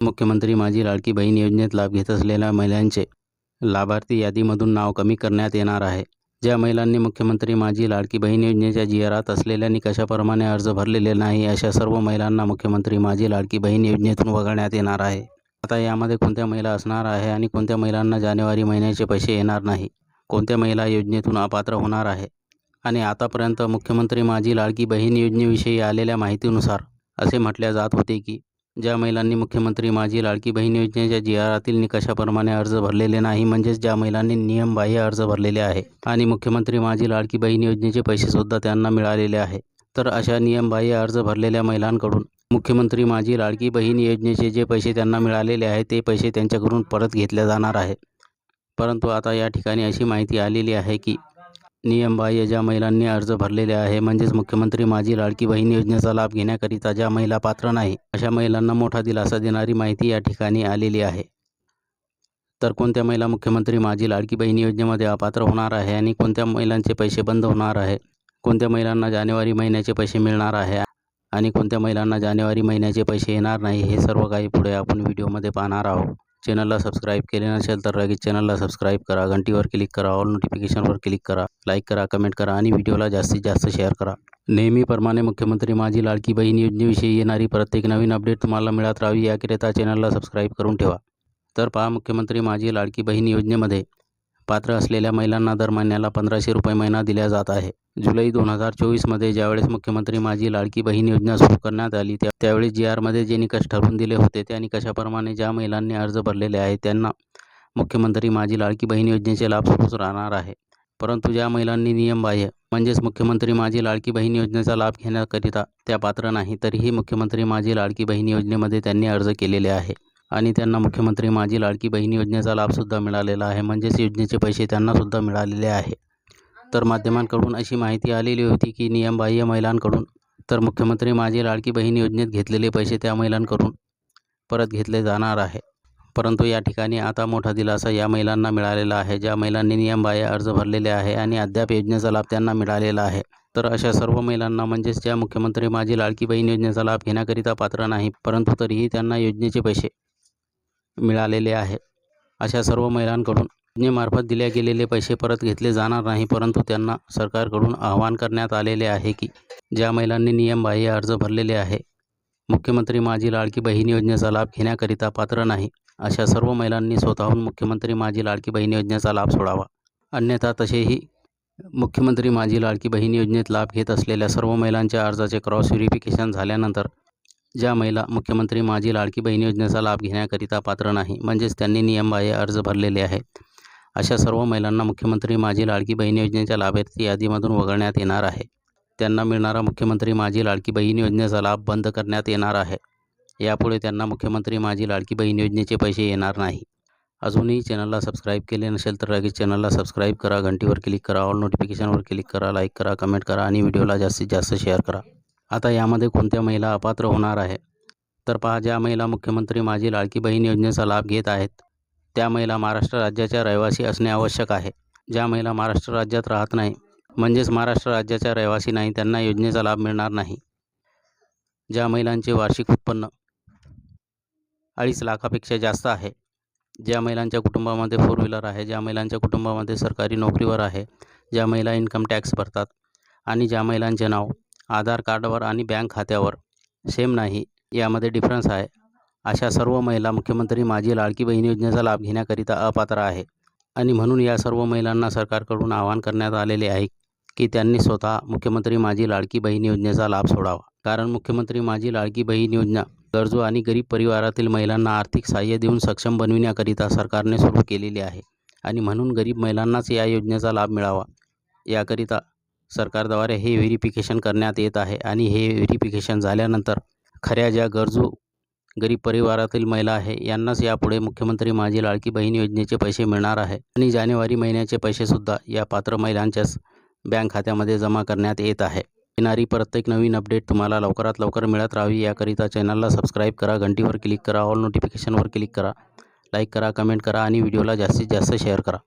मुख्यमंत्री माझी लाडकी बहीण योजनेत लाभ घेत असलेल्या महिलांचे लाभार्थी यादीमधून नाव कमी करण्यात येणार आहे. ज्या महिलांनी मुख्यमंत्री माझी लाडकी बहीण योजनेच्या जियारात असलेल्या निकषाप्रमाणे अर्ज भरलेले नाही अशा सर्व महिलांना मुख्यमंत्री माझी लाडकी बहीण योजनेतून वगळण्यात येणार आहे. आता यामध्ये कोणत्या महिला असणार आहे आणि कोणत्या महिलांना जानेवारी महिन्याचे पैसे येणार नाही? कोणत्या महिला योजनेतून अपात्र होणार आहे? आणि आतापर्यंत मुख्यमंत्री माझी लाडकी बहीण योजनेविषयी आलेल्या माहितीनुसार असे म्हटले जात होते की ज्या महिलांनी मुख्यमंत्री माझी लाडकी बहीण योजनेच्या जी आरातील निकषाप्रमाणे अर्ज भरलेले नाही म्हणजेच ज्या महिलांनी नियमबाह्य अर्ज भरलेले आहे आणि मुख्यमंत्री माझी लाडकी बहीण योजनेचे पैसेसुद्धा त्यांना मिळालेले आहे तर अशा नियमबाह्य अर्ज भरलेल्या महिलांकडून मुख्यमंत्री माझी लाडकी बहीण योजनेचे जे पैसे त्यांना मिळालेले आहे ते पैसे त्यांच्याकडून परत घेतले जाणार आहे. परंतु आता या ठिकाणी अशी माहिती आलेली आहे की नियमबाह्य ज्या महिलांनी अर्ज भरलेले आहे म्हणजेच मुख्यमंत्री माझी लाडकी बहीण योजनेचा लाभ घेण्याकरिता ज्या महिला पात्र नाही अशा महिलांना मोठा दिलासा देणारी माहिती या ठिकाणी आलेली आहे. तर कोणत्या महिला मुख्यमंत्री माझी लाडकी बहीण योजनेमध्ये अपात्र होणार आहे आणि कोणत्या महिलांचे पैसे बंद होणार आहे? कोणत्या महिलांना जानेवारी महिन्याचे पैसे मिळणार आहे आणि कोणत्या महिलांना जानेवारी महिन्याचे पैसे येणार नाही हे सर्व काही पुढे आपण व्हिडिओमध्ये पाहणार आहोत. चॅनलला सबस्क्राईब केले नसेल तर लगेच चॅनलला सबस्क्राईब करा घंटीवर क्लिक करा ऑल नोटिफिकेशनवर क्लिक करा लाईक करा कमेंट करा आणि व्हिडिओला जास्तीत जास्त शेअर करा। नेहमीप्रमाणे मुख्यमंत्री माझी लाडकी बहीण योजनेविषयी येणारी प्रत्येक नवीन अपडेट तुम्हाला मिळत राहावी याकरिता चॅनलला सबस्क्राईब करून ठेवा. तर पहा मुख्यमंत्री माझी लाडकी बहीण योजनेमध्ये पात्र असलेल्या महिलांना दर महिन्याला पंधराशे रुपये महिना दिल्या जात आहे. जुलै दोन हजार चोवीसमध्ये ज्यावेळेस मुख्यमंत्री माझी लाडकी बहीण योजना सुरू करण्यात आली त्या त्यावेळी जी आरमध्ये जे निकष ठरवून दिले होते त्या निकषाप्रमाणे ज्या महिलांनी अर्ज भरलेले आहे त्यांना मुख्यमंत्री माझी लाडकी बहीण योजनेचे लाभ सुरूच राहणार आहे. परंतु ज्या महिलांनी नियमबाह्य म्हणजेच मुख्यमंत्री माझी लाडकी बहीण योजनेचा लाभ घेण्याकरिता त्या पात्र नाही तरीही मुख्यमंत्री माझी लाडकी बहीण योजनेमध्ये त्यांनी अर्ज केलेले आहे. आणि त्यांना मुख्यमंत्री माझी लाडकी बहीण योजनेचा लाभसुद्धा मिळालेला आहे. म्हणजेच योजनेचे पैसे त्यांनासुद्धा मिळालेले आहे. तर माध्यमांकडून अशी माहिती आलेली होती की नियमबाह्य महिलांकडून तर मुख्यमंत्री माझी लाडकी बहीण योजनेत घेतलेले पैसे त्या महिलांकडून परत घेतले जाणार आहे. परंतु या ठिकाणी आता मोठा दिलासा या महिलांना मिळालेला आहे. ज्या महिलांनी नियमबाह्य अर्ज भरलेले आहे आणि अद्याप योजनेचा लाभ त्यांना मिळालेला आहे. तर अशा सर्व महिलांना म्हणजेच ज्या मुख्यमंत्री माझी लाडकी बहीण योजनेचा लाभ घेण्याकरिता पात्र नाही परंतु तरीही त्यांना योजनेचे पैसे मिळालेले आहे. अशा सर्व महिलांकडून योजनेमार्फत दिल्या गेलेले पैसे परत घेतले जाणार नाही परंतु त्यांना सरकारकडून आवाहन करण्यात आलेले आहे की ज्या महिलांनी नियमबाह्य अर्ज भरलेले आहे मुख्यमंत्री माझी लाडकी बहीण योजनेचा लाभ घेण्याकरिता पात्र नाही अशा सर्व महिलांनी स्वतःहून मुख्यमंत्री माझी लाडकी बहीण योजनेचा लाभ सोडावा. अन्यथा तसेही मुख्यमंत्री माझी लाडकी बहीण योजनेत लाभ घेत असलेल्या सर्व महिलांच्या अर्जाचे क्रॉस व्हेरिफिकेशन झाल्यानंतर ज्या महिला मुख्यमंत्री माझी लाडकी बहीण योजनेचा लाभ घेण्याकरिता पात्र नाही म्हणजेच त्यांनी नियमबाह्य अर्ज भरलेले आहेत. अशा सर्व महिलांना मुख्यमंत्री माझी लाडकी बहीण योजनेच्या लाभार्थी यादीमधून वगळण्यात येणार आहे. त्यांना मिळणारा मुख्यमंत्री माझी लाडकी बहीण योजनेचा लाभ बंद करण्यात येणार आहे. यापुढे त्यांना मुख्यमंत्री माझी लाडकी बहीण योजनेचे पैसे येणार नाही. अजूनही चॅनलला सबस्क्राईब केले नसेल तर लगेच चॅनलला सबस्क्राईब करा घंटीवर क्लिक करा ऑल नोटिफिकेशनवर क्लिक करा लाईक करा कमेंट करा आणि व्हिडिओला जास्तीत जास्त शेअर करा. आता यामध्ये कोणत्या महिला अपात्र होणार आहे? तर पहा ज्या महिला मुख्यमंत्री माझी लाडकी बहीण योजनेचा लाभ घेत आहेत त्या महिला महाराष्ट्र राज्याच्या रहिवासी असणे आवश्यक आहे. ज्या महिला महाराष्ट्र राज्यात राहत नाही म्हणजेच महाराष्ट्र राज्याच्या रहिवासी नाही त्यांना योजनेचा लाभ मिळणार नाही. ज्या महिलांचे वार्षिक उत्पन्न अडीच लाखापेक्षा जास्त आहे ज्या महिलांच्या कुटुंबामध्ये फोर व्हीलर आहे ज्या महिलांच्या कुटुंबामध्ये सरकारी नोकरीवर आहे ज्या महिला इन्कम टॅक्स भरतात आणि ज्या महिलांचे नाव आधार कार्डवर आणि बँक खात्यावर. सेम नाही यामध्ये डिफरन्स आहे. अशा सर्व महिला मुख्यमंत्री माझी लाडकी बहीण योजनेचा लाभ घेण्याकरिता अपात्र आहे. आणि म्हणून या सर्व महिलांना सरकारकडून आवाहन करण्यात आलेले आहे की त्यांनी स्वतः मुख्यमंत्री माझी लाडकी बहीण योजनेचा लाभ सोडावा. कारण मुख्यमंत्री माझी लाडकी बहीण योजना गरजू आणि गरीब परिवारातील महिलांना आर्थिक सहाय्य देऊन सक्षम बनविण्याकरिता सरकारने सुरू केलेली आहे. आणि म्हणून गरीब महिलांनाच या योजनेचा लाभ मिळावा. याकरिता सरकारद्वारे हे व्हेरिफिकेशन करण्यात येत आहे आणि हे व्हेरिफिकेशन झाल्यानंतर खऱ्या ज्या गरजू गरीब परिवारातील महिला आहे यांनाच यापुढे मुख्यमंत्री माझी लाडकी बहीण योजनेचे पैसे मिळणार आहे आणि जानेवारी महिन्याचे पैसेसुद्धा या पात्र महिलांच्याच बँक खात्यामध्ये जमा करण्यात येत आहे. येणारी प्रत्येक नवीन अपडेट तुम्हाला लवकरात लवकर मिळत राहावी याकरिता चॅनलला सबस्क्राईब करा घंटीवर क्लिक करा ऑल नोटिफिकेशनवर क्लिक करा लाईक करा कमेंट करा आणि व्हिडिओला जास्तीत जास्त शेअर करा.